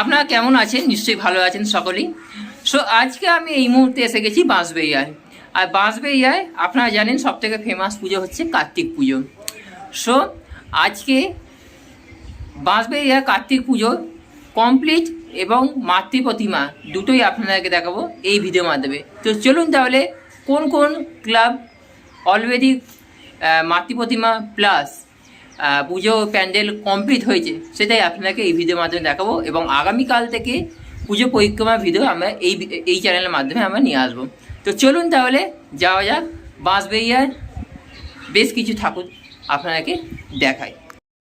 আপনারা কেমন আছেন? নিশ্চয়ই ভালো আছেন সকলেই। সো আজকে আমি এই মুহূর্তে এসে গেছি বাঁশবেইয়ায় আর বাঁশবেইয়ায় আপনারা জানেন সব থেকে ফেমাস পুজো হচ্ছে কার্তিক পুজো। সো আজকে বাঁশবেইয়া কার্তিক পুজো কমপ্লিট এবং মাতৃ প্রতিমা দুটোই আপনাদেরকে দেখাবো এই ভিডিওর মাধ্যমে। তো চলুন তাহলে কোন কোন ক্লাব অলরেডি মাতৃ প্রতিমা প্লাস পুজো প্যান্ডেল কমপ্লিট হয়েছে, সেটাই আপনাকে এই ভিডিওর মাধ্যমে দেখাবো এবং আগামীকাল থেকে পুজো পরিক্রমা ভিডিও আমরা এই এই চ্যানেলের মাধ্যমে আমরা নিয়ে আসব। তো চলুন তাহলে যাওয়া যাক বাঁশবেইয়ার বেশ কিছু ঠাকুর আপনাকে দেখাই।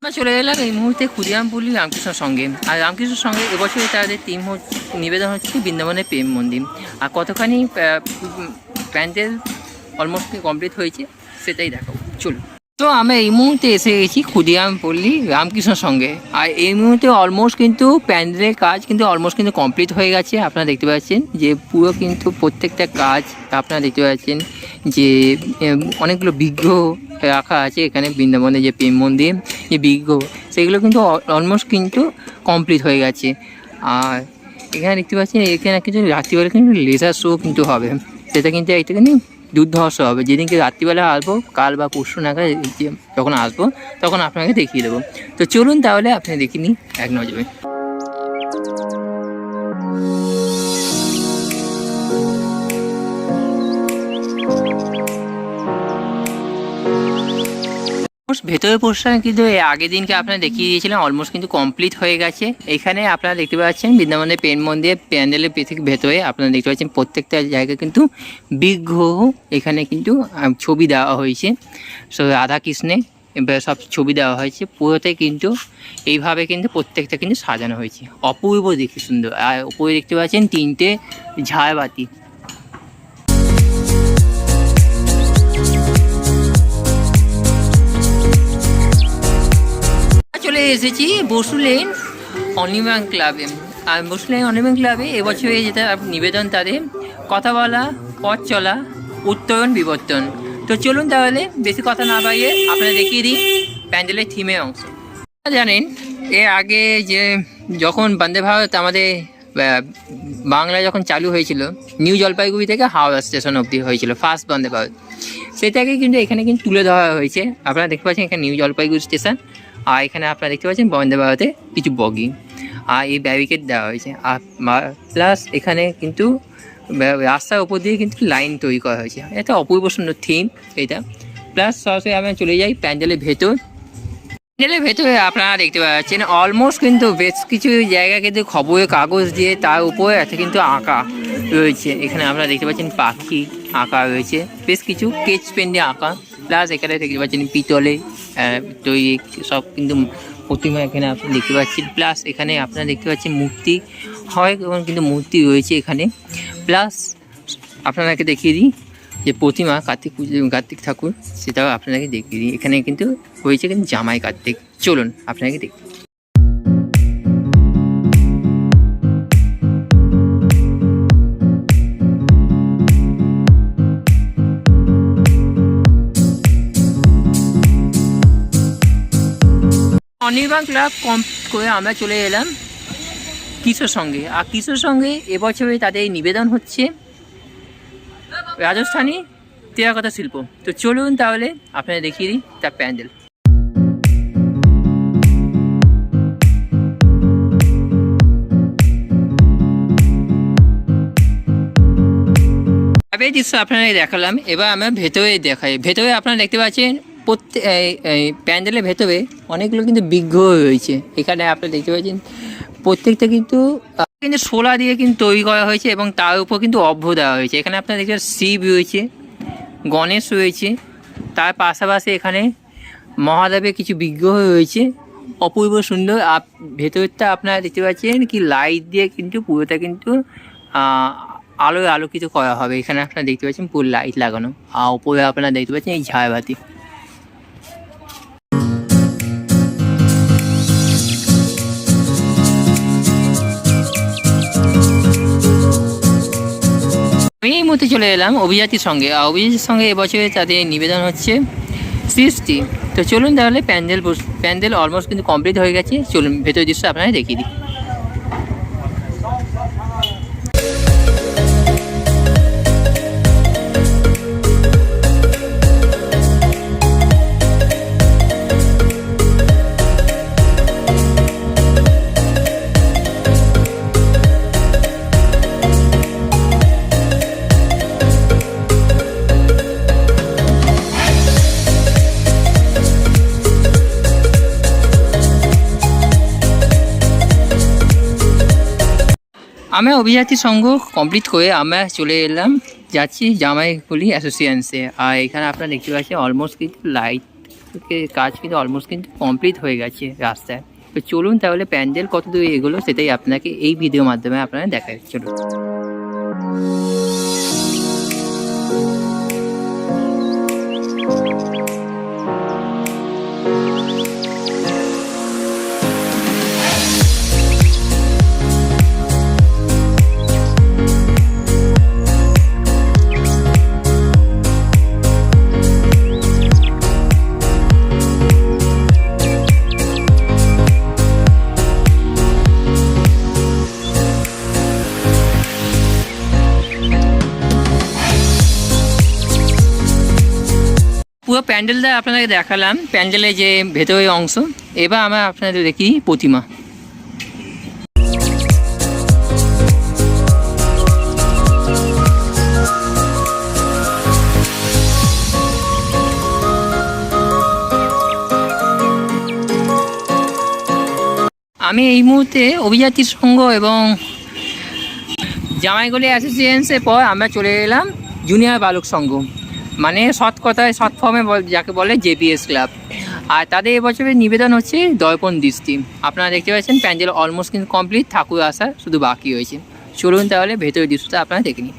আমরা চলে গেলাম এই মুহূর্তে ক্ষুদিরামপুলি রামকৃষ্ণ সঙ্গে। আর রামকৃষ্ণ সঙ্গে এবছরে তাদের টিম নিবেদন হচ্ছে বৃন্দাবনের প্রেম মন্দির। আর কতখানি প্যান্ডেল অলমোস্ট কমপ্লিট হয়েছে, সেটাই দেখাবো। চলুন। তো আমরা এই মুহূর্তে এসে গেছি ক্ষুদিরামপল্লী রামকৃষ্ণ সঙ্গে। আর এই মুহূর্তে অলমোস্ট কিন্তু প্যান্ডেলের কাজ কিন্তু অলমোস্ট কিন্তু কমপ্লিট হয়ে গেছে। আপনারা দেখতে পাচ্ছেন যে পুরো কিন্তু প্রত্যেকটা কাজ আপনারা দেখতে পাচ্ছেন যে অনেকগুলো বিগ্রহ রাখা আছে এখানে বৃন্দাবনে যে প্রেম মন্দির, যে বিগ্রহ, সেগুলো কিন্তু অলমোস্ট কিন্তু কমপ্লিট হয়ে গেছে। আর এখানে দেখতে পাচ্ছেন এখানে কিন্তু রাত্রিবেলা কিন্তু লেজার শো কিন্তু হবে। সেটা কিন্তু একটুখানি দুর্ধর্ষ হবে। যেদিনকে রাত্রিবেলা আসব, কাল বা পরশু নাগাদ যখন আসব, তখন আপনাকে দেখিয়ে দেবো। তো চলুন তাহলে, আপনি দেখিনি এক নজরে। ভেতরে পোর্শন কিন্তু আগের দিনকে আপনারা দেখিয়ে দিয়েছিলেন অলমোস্ট কিন্তু কমপ্লিট হয়ে গেছে। এখানে আপনারা দেখতে পাচ্ছেন বৃন্দাবনের পেন মন্দির প্যান্ডেলের ভেতরে আপনারা দেখতে পাচ্ছেন প্রত্যেকটা জায়গায় কিন্তু বিগ্রহ এখানে কিন্তু ছবি দেওয়া হয়েছে। সো রাধা কৃষ্ণে সব ছবি দেওয়া হয়েছে। পুরোতে কিন্তু এইভাবে কিন্তু প্রত্যেকটা কিন্তু সাজানো হয়েছে। অপূর্ব দেখতে সুন্দর। আর উপরে দেখতে পাচ্ছেন তিনটে ঝাড়বাতি। চলে এসেছি বসু লেন অনির্বাণ ক্লাবে। আর বসু লেন অনির্বাণ ক্লাবে এবছরে যেটা নিবেদন তাদের, কথা বলা, পথ চলা, উত্তরণ, বিবর্তন। তো চলুন তাহলে বেশি কথা না বাড়িয়ে আপনারা দেখিয়ে দিই প্যান্ডেলের থিমের অংশ। জানেন, এর আগে যে যখন বন্দে ভারত আমাদের বাংলায় যখন চালু হয়েছিল, নিউ জলপাইগুড়ি থেকে হাওড়া স্টেশন অবধি হয়েছিল ফার্স্ট বন্দে ভারত। সেটাকে কিন্তু এখানে কিন্তু তুলে ধরা হয়েছে। আপনারা দেখতে পাচ্ছেন এখানে নিউ জলপাইগুড়ি স্টেশন। আর এখানে আপনারা দেখতে পাচ্ছেন বন্দে ভারতে কিছু বগি। আর এই ব্যারিকেড দেওয়া হয়েছে। আর প্লাস এখানে কিন্তু রাস্তার উপর দিয়ে কিন্তু লাইন তৈরি করা হয়েছে। এটা অপূর্ব সুন্দর থিম এটা। প্লাস সরাসরি আমরা চলে যাই প্যান্ডেলের ভেতর। প্যান্ডেলের ভেতরে আপনারা দেখতে পাচ্ছেন অলমোস্ট কিন্তু বেশ কিছু জায়গা কিন্তু খবরের কাগজ দিয়ে তার উপরে আছে কিন্তু আঁকা রয়েছে। এখানে আপনারা দেখতে পাচ্ছেন পাখি আঁকা রয়েছে। বেশ কিছু স্কেচ পেন দিয়ে আঁকা। প্লাস এখানে দেখতে পাচ্ছেন পিতলে তৈরি সব কিন্তু প্রতিমা এখানে আপনি দেখতে পাচ্ছেন। প্লাস এখানে আপনারা দেখতে পাচ্ছেন মূর্তি হয় এবং কিন্তু মূর্তি রয়েছে এখানে। প্লাস আপনাদেরকে দেখিয়ে দিই যে প্রতিমা কার্তিক পুজো, কার্তিক ঠাকুর, সেটাও আপনাদেরকে দেখিয়ে দিই। এখানে কিন্তু হয়েছে কিন্তু জামাই কার্তিক। চলুন আপনাকে দেখি অনির্বাণ ক্লাব কম করে আমরা চলে এলাম কিশোর সঙ্গে। আর কিশোর সঙ্গে এবছরে তাদের নিবেদন হচ্ছে রাজস্থানী টেরাকোটা শিল্প। তো চলুন তাহলে আপনাদের দেখিয়ে দিই তার প্যান্ডেল। দৃশ্য আপনাদের দেখালাম, এবার আমরা ভেতরে দেখাই। ভেতরে আপনারা দেখতে পাচ্ছেন প্রত্যেক প্যান্ডেলের ভেতরে অনেকগুলো কিন্তু বিগ্রহ রয়েছে। এখানে আপনারা দেখতে পাচ্ছেন প্রত্যেকটা কিন্তু কিন্তু শোলা দিয়ে কিন্তু তৈরি করা হয়েছে এবং তার উপর কিন্তু অভ্য দেওয়া হয়েছে। এখানে আপনারা দেখতে শিব রয়েছে, গণেশ রয়েছে, তার পাশাপাশি এখানে মহাদেবের কিছু বিগ্রহ রয়েছে। অপূর্ব সুন্দর, আপ ভেতরটা আপনারা দেখতে পাচ্ছেন কি লাইট দিয়ে কিন্তু পুরোটা কিন্তু আলোয় আলোকিত করা হবে। এখানে আপনারা দেখতে পাচ্ছেন পুরো লাইট লাগানো। আর উপরে আপনারা দেখতে পাচ্ছেন এই ঝাড়বাতি। আমি এই মুহূর্তে চলে এলাম অভিজাতির সঙ্গে। আর অভিজাতির সঙ্গে এবছরে তাদের নিবেদন হচ্ছে সৃষ্টি। তো চলুন তাহলে প্যান্ডেল প্যান্ডেল অলমোস্ট কিন্তু কমপ্লিট হয়ে গেছে। চলুন, ভেতরের দৃশ্য আপনারা দেখিয়ে দিই। আমি অভিজাতি সংঘ কমপ্লিট করে আমরা চলে এলাম, যাচ্ছি জামাইগুলি অ্যাসোসিয়েশনে আর এখানে আপনার দেখতে পাচ্ছেন অলমোস্ট কিন্তু লাইট কাজ কিন্তু অলমোস্ট কিন্তু কমপ্লিট হয়ে গেছে রাস্তায়। তো চলুন তাহলে প্যান্ডেল কত দূর এগুলো সেটাই আপনাকে এই ভিডিও মাধ্যমে আপনারা দেখা চলুন। পুরো প্যান্ডেলটা আপনাদেরকে দেখালাম, প্যান্ডেলের যে ভেতরের অংশ। এবার আমরা আপনাদের দেখি প্রতিমা। আমি এই মুহূর্তে অভিজাতির সংঘ এবং জামাইগুলি অ্যাসোসিয়েশনের পর আমরা চলে এলাম জুনিয়র বালক সংঘ। মানে সৎ কথায়, সৎ ফর্মে যাকে বলে জেপিএস ক্লাব আর তাদের এবছরের নিবেদন হচ্ছে দর্পণ দৃষ্টি। আপনারা দেখতে পাচ্ছেন, প্যান্ডেল অলমোস্ট কিন্তু কমপ্লিট ঠাকুর আসা শুধু বাকি হয়েছে চলুন তাহলে ভেতরের দৃশ্যটা আপনারা দেখে নিন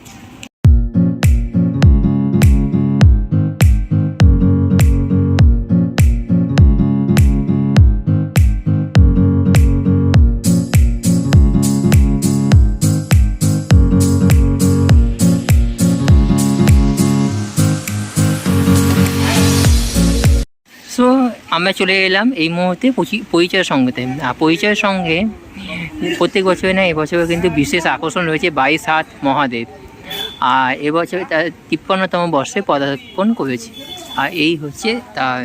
আমরা চলে এলাম এই মুহূর্তে পরিচয় পরিচয়ের সঙ্গেতে। আর পরিচয়ের সঙ্গে প্রত্যেক বছরে না এবছরে কিন্তু বিশেষ আকর্ষণ রয়েছে বাইশ হাত মহাদেব। আর এবছরে তার তিপ্পান্নতম বর্ষে পদার্পণ করেছে। আর এই হচ্ছে তার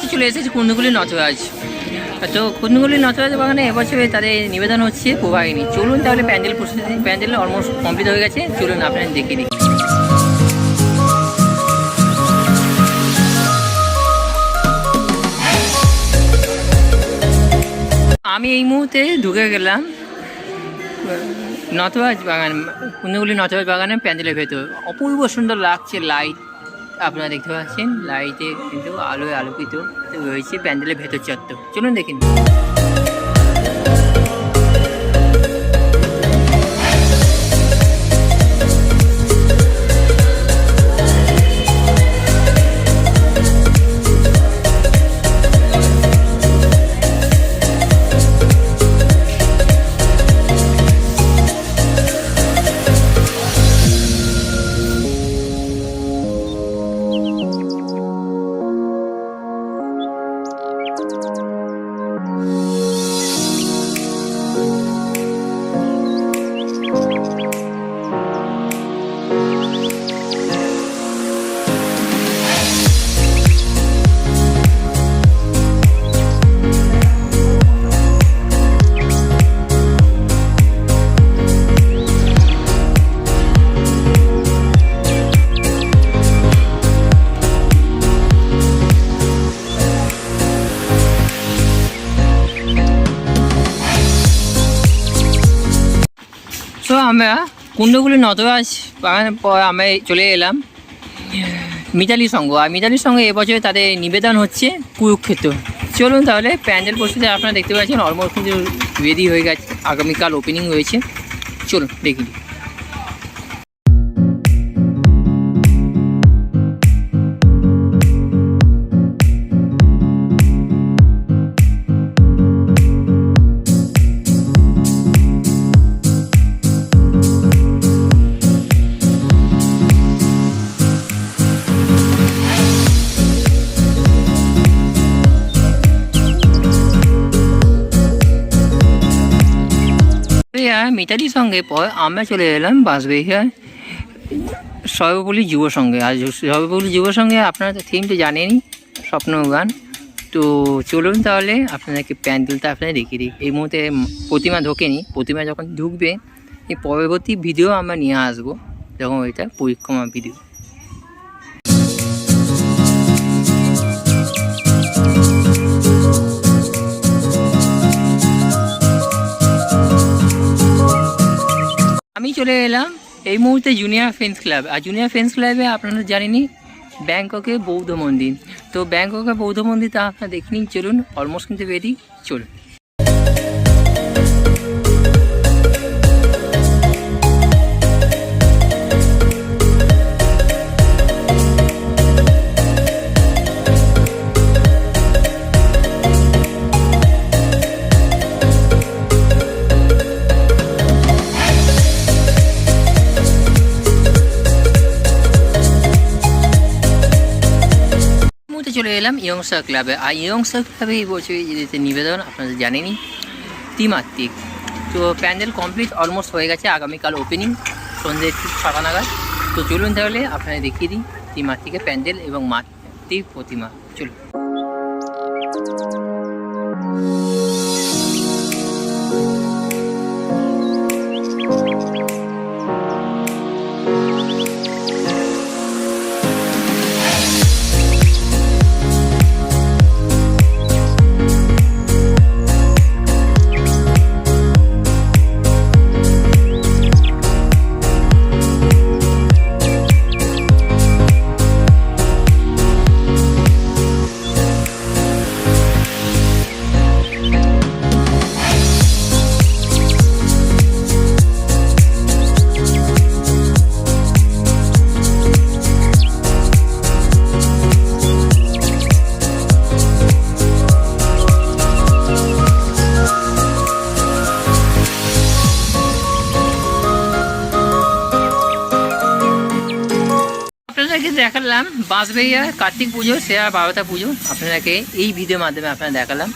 মুহূর্তে চলে এসেছে কুন্দগুলি নচরাজ তো কুন্দগুলি নচরাজ বাগানে এবছরে তাদের নিবেদন হচ্ছে প্রবাহিনী। চলুন তাহলে প্যান্ডেল প্রস্তুতি প্যান্ডেল অলমোস্ট কমপ্লিট হয়ে গেছে। চলুন আপনারা দেখে নিন আমি এই মুহূর্তে ঢুকে গেলাম নটরাজ বাগান, কুন্দগুলি নটরাজ বাগানে প্যান্ডেলের ভেতর। অপূর্ব সুন্দর লাগছে লাইট আপনারা দেখতে পাচ্ছেন লাইটে কিন্তু আলোয় আলোকিত রয়েছে প্যান্ডেলের ভেতর চত্বর। চলুন দেখুন আমরা কুণ্ডগুলি নটরাজ বাগানের পর আমরা চলে এলাম মিতালি সঙ্গ। আর মিতালি সঙ্গে এবছরে তাদের নিবেদন হচ্ছে কুরুক্ষেত্র। চলুন তাহলে প্যান্ডেল প্রস্তুতি আপনারা দেখতে পাচ্ছেন অলমোস্ট কিন্তু রেডি হয়ে গেছে। আগামীকাল ওপেনিং হয়েছে চলুন, দেখি। মিতালির সঙ্গে পর আমরা চলে এলাম বাঁশবেহিয়ার সর্বপল্লী যুব সঙ্গে। আর সর্বপল্লী যুব সঙ্গে আপনারা তো থিম তো স্বপ্ন গান। তো চলুন তাহলে আপনাদেরকে প্যান্ডেলটা আপনাদের রেখে দিই। এই মুহূর্তে প্রতিমা ঢোকেনি। প্রতিমা যখন ঢুকবে, এই পরবর্তী ভিডিও আমরা নিয়ে আসব। যখন ওইটা পরিক্রমা ভিডিও আমি চলে এলাম এই মুহূর্তে জুনিয়র ফ্রেন্স ক্লাব আর জুনিয়র ফ্রেন্স ক্লাবে আপনারা জানেনই, ব্যাংককে বৌদ্ধ মন্দির। তো ব্যাংককে বৌদ্ধ মন্দিরটা আপনারা দেখে নিন, চলুন অলমোস্ট কিন্তু বেরি চলুন। চলে ক্লাবে ইয়ংস্টার ক্লাবে এই বছর যেতে নিবেদন, আপনারা জানেনি ত্রিমাত্রিক তো প্যান্ডেল কমপ্লিট অলমোস্ট হয়ে গেছে, আগামীকাল ওপেনিং সন্ধ্যে ঠিক ছটা নাগাদ। তো চলুন তাহলে আপনারা দেখিয়ে দিই ত্রিমাত্রিকের প্যান্ডেল এবং মাতৃ প্রতিমা। চলুন। বাঁশবেইয়া কার্তিক পুজো, সেরা বারোটা পুজো। আপনাদেরকে এই ভিডিওর মাধ্যমে আপনারা দেখালাম।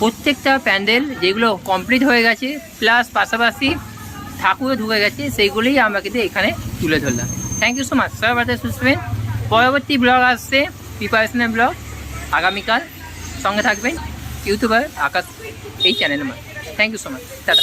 প্রত্যেকটা প্যান্ডেল যেগুলো কমপ্লিট হয়ে গেছে প্লাস পাশাপাশি ঠাকুরও ঢুকে গেছে, সেইগুলোই আমরা কিন্তু এখানে তুলে ধরলাম। থ্যাংক ইউ সো মাচ সবাই বাড়িতে সুস্থবেন পরবর্তী ব্লগ আসছে প্রিপারেশনের ব্লগ আগামীকাল সঙ্গে থাকবেন, ইউটিউবার আকাশ, এই চ্যানেলের মধ্যে thank you so much tata.